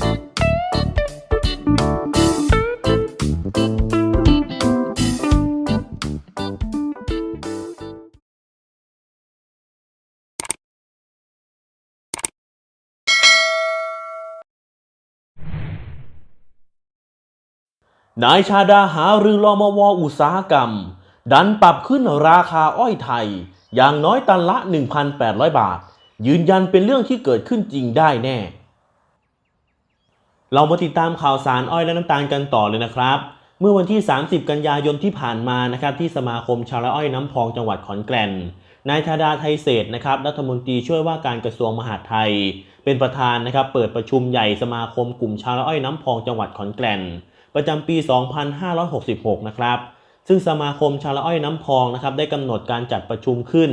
นายชาดาหารือรมวอุตสาหกรรม ดันปรับขึ้นราคาอ้อยไทย อย่างน้อยตันละ 1,800 บาท ยืนยันเป็นเรื่องที่เกิดขึ้นจริงได้แน่ เรามาติดตามข่าวสารอ้อยและน้ำตาลกันต่อเลยนะครับ เมื่อวันที่ 30 กันยายนที่ผ่านมานะครับที่สมาคมชาวไร่อ้อยน้ำพองจังหวัดขอนแก่นนายธาดาไทยเศษนะครับรัฐมนตรีช่วยว่าการกระทรวงมหาดไทย เป็นประธานนะครับเปิดประชุมใหญ่สมาคมกลุ่มชาวไร่อ้อยน้ำพองจังหวัดขอนแก่น ประจำปี 2566 นะครับซึ่งสมาคมชาวละอ้อยน้ำพองนะครับได้กำหนดการจัดประชุมขึ้น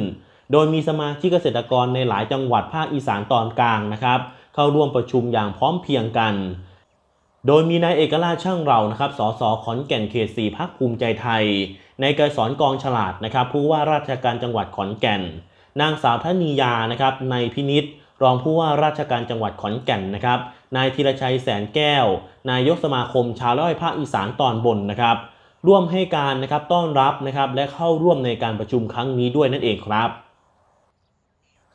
โดยมีสมาชิกเกษตรกรในหลายจังหวัดภาคอีสานตอนกลางนะครับ เข้าร่วมประชุมอย่างพร้อมเพียงกัน โดยมีนายเอกราชช่างเรานะครับ สสขอนแก่นเขต4พักภูมิใจไทย ในายกรสอนกองฉลาดนะครับผู้ว่าราชการจังหวัดขอนแก่น นางสาวธนียานะครับในพินิษรองผู้ว่าราชการจังหวัดขอนแก่นนะครับ นายธีรชัยแสนแก้ว นายกสมาคมชาวไร่อ้อยภาคอีสานตอนบนนะครับ ร่วมให้การนะครับต้อนรับนะครับและเข้าร่วมในการประชุมครั้งนี้ด้วยนั่นเองครับ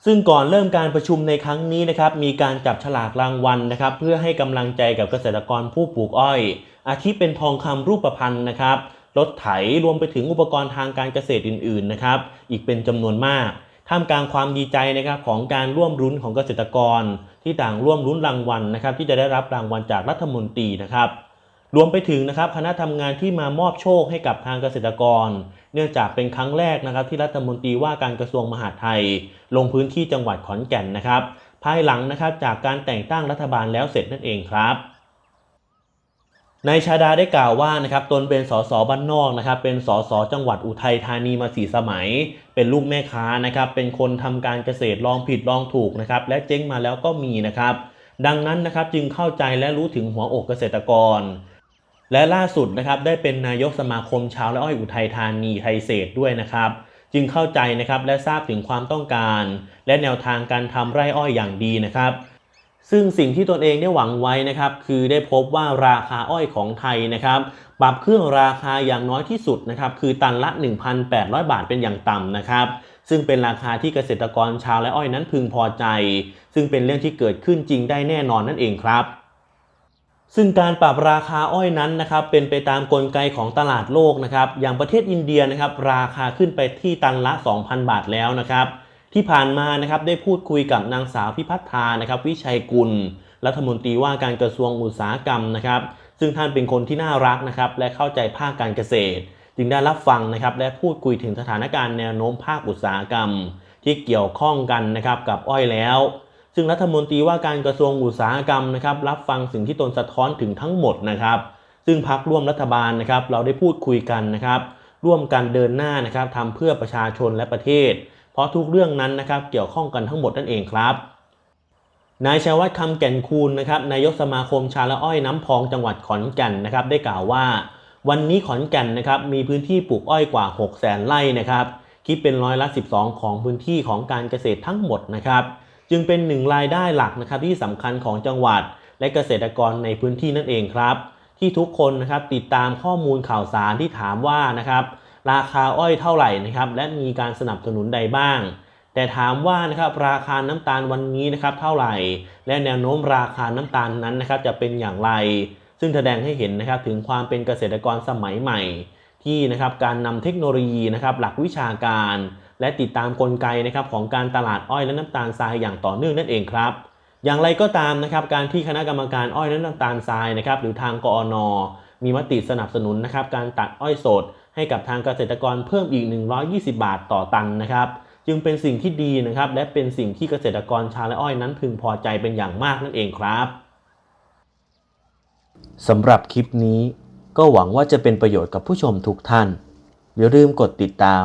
ซึ่งก่อนเริ่มการประชุมในครั้งนี้นะครับมีการจับฉลากรางวัลนะครับเพื่อให้กำลังใจกับเกษตรกรผู้ปลูกอ้อย อาทิเป็นทองคำรูปพรรณนะครับรถไถรวมไปถึงอุปกรณ์ทางการเกษตรอื่นๆนะครับอีกเป็นจำนวนมากท่ามกลางความดีใจนะครับของการร่วมรุ้นของเกษตรกร ที่ต่างร่วมรุ้นรางวัลนะครับที่จะได้รับรางวัลจากรัฐมนตรีนะครับ รวมไปถึงนะครับคณะทำงานที่มามอบโชคให้กับทางเกษตรกร เนื่องจากเป็นครั้งแรกนะครับที่รัฐมนตรีว่าการกระทรวงมหาดไทย ลงพื้นที่จังหวัดขอนแก่นนะครับ ภายหลังนะครับจากการแต่งตั้งรัฐบาลแล้วเสร็จนั่นเองครับนายชาดาได้กล่าวว่านะครับตนเป็นสสบ้านนอกนะครับเป็นสสจังหวัดอุทัยธานีมาสีสมัย เป็นลูกแม่ค้านะครับเป็นคนทำการเกษตรลองผิดลองถูกนะครับและเจ๊งมาแล้วก็มีนะครับดังนั้นนะครับจึงเข้าใจและรู้ถึงหัวอกเกษตรกร และล่าสุดนะครับได้เป็นนายกสมาคมชาวและอ้อยอุทัยธานีไทยเศษด้วยนะครับ จึงเข้าใจนะครับและทราบถึงความต้องการ และแนวทางการทำไร่อ้อยอย่างดีนะครับซึ่งสิ่งที่ตนเองได้หวังไว้นะครับคือได้พบว่าราคาอ้อยของไทยนะครับปรับเครื่องราคาอย่างน้อยที่สุดนะครับคือตันละ 1,800 บาทเป็นอย่างต่ำนะครับ ซึ่งเป็นราคาที่เกษตรกรชาวและอ้อยนั้นพึงพอใจ ซึ่งเป็นเรื่องที่เกิดขึ้นจริงได้แน่นอนนั่นเองครับ ซึ่งการปรับราคาอ้อยนั้นนะครับเป็นไปตามกลไกของตลาดโลกนะครับอย่างประเทศอินเดียนะครับราคาขึ้นไปที่ตันละ 2,000 บาทแล้วนะครับที่ผ่านมานะครับได้พูดคุยกับนางสาวพิพัฒนานะครับวิชัยกุล รัฐมนตรีว่าการกระทรวงอุตสาหกรรมนะครับซึ่งท่านเป็นคนที่น่ารักนะครับและเข้าใจภาคการเกษตร จึงได้รับฟังนะครับและพูดคุยถึงสถานการณ์แนวโน้มภาคอุตสาหกรรม ที่เกี่ยวข้องกันนะครับกับอ้อยแล้ว ซึ่งรัฐมนตรีว่าการกระทรวงอุตสาหกรรมนะครับรับฟังสิ่งที่ตนสะท้อนถึงทั้งหมดนะครับ ซึ่งพักร่วมรัฐบาลนะครับเราได้พูดคุยกันนะครับร่วมกันเดินหน้านะครับทำเพื่อประชาชนและประเทศ เพราะทุกเรื่องนั้นนะครับเกี่ยวข้องกันทั้งหมดนั่นเองครับนายชยวัฒน์คำแก่นคูณนะครับนายกสมาคมชาละอ้อยน้ำพองจังหวัดขอนแก่นนะครับได้กล่าวว่า วันนี้ขอนแก่นนะครับมีพื้นที่ปลูกอ้อยกว่า 6 0 0 0 0 0ไร่นะครับคิดเป็นร้อยละ 12 ของพื้นที่ของการเกษตรทั้งหมดนะครับ จึงเป็นหนึ่งรายได้หลักนะครับที่สำคัญของจังหวัด และเกษตรกรในพื้นที่นั่นเองครับ ที่ทุกคนนะครับติดตามข้อมูลข่าวสารที่ถามว่านะครับราคาอ้อยเท่าไหร่นะครับและมีการสนับสนุนใดบ้าง แต่ถามว่านะครับราคาน้ำตาลวันนี้นะครับเท่าไหร่ และแนวโน้มราคาน้ำตาลนั้นนะครับจะเป็นอย่างไร ซึ่งแสดงให้เห็นนะครับถึงความเป็นเกษตรกรสมัยใหม่ ที่นะครับการนำเทคโนโลยีนะครับหลักวิชาการ และติดตามกลไกนะครับของการตลาดอ้อยและน้ำตาลทรายอย่างต่อเนื่องนั่นเองครับ อย่างไรก็ตามนะครับการที่คณะกรรมการอ้อยและน้ำตาลทรายนะครับหรือทางกอนมีมติสนับสนุนนะครับการตัดอ้อยสด ให้กับทางเกษตรกรเพิ่มอีก 120 บาทต่อตันนะครับจึงเป็นสิ่งที่ดีนะครับและเป็นสิ่งที่เกษตรกรชาและอ้อยนั้นพึงพอใจเป็นอย่างมากนั่นเองครับสำหรับคลิปนี้ก็หวังว่าจะเป็นประโยชน์กับผู้ชมทุกท่าน อย่าลืมกดติดตาม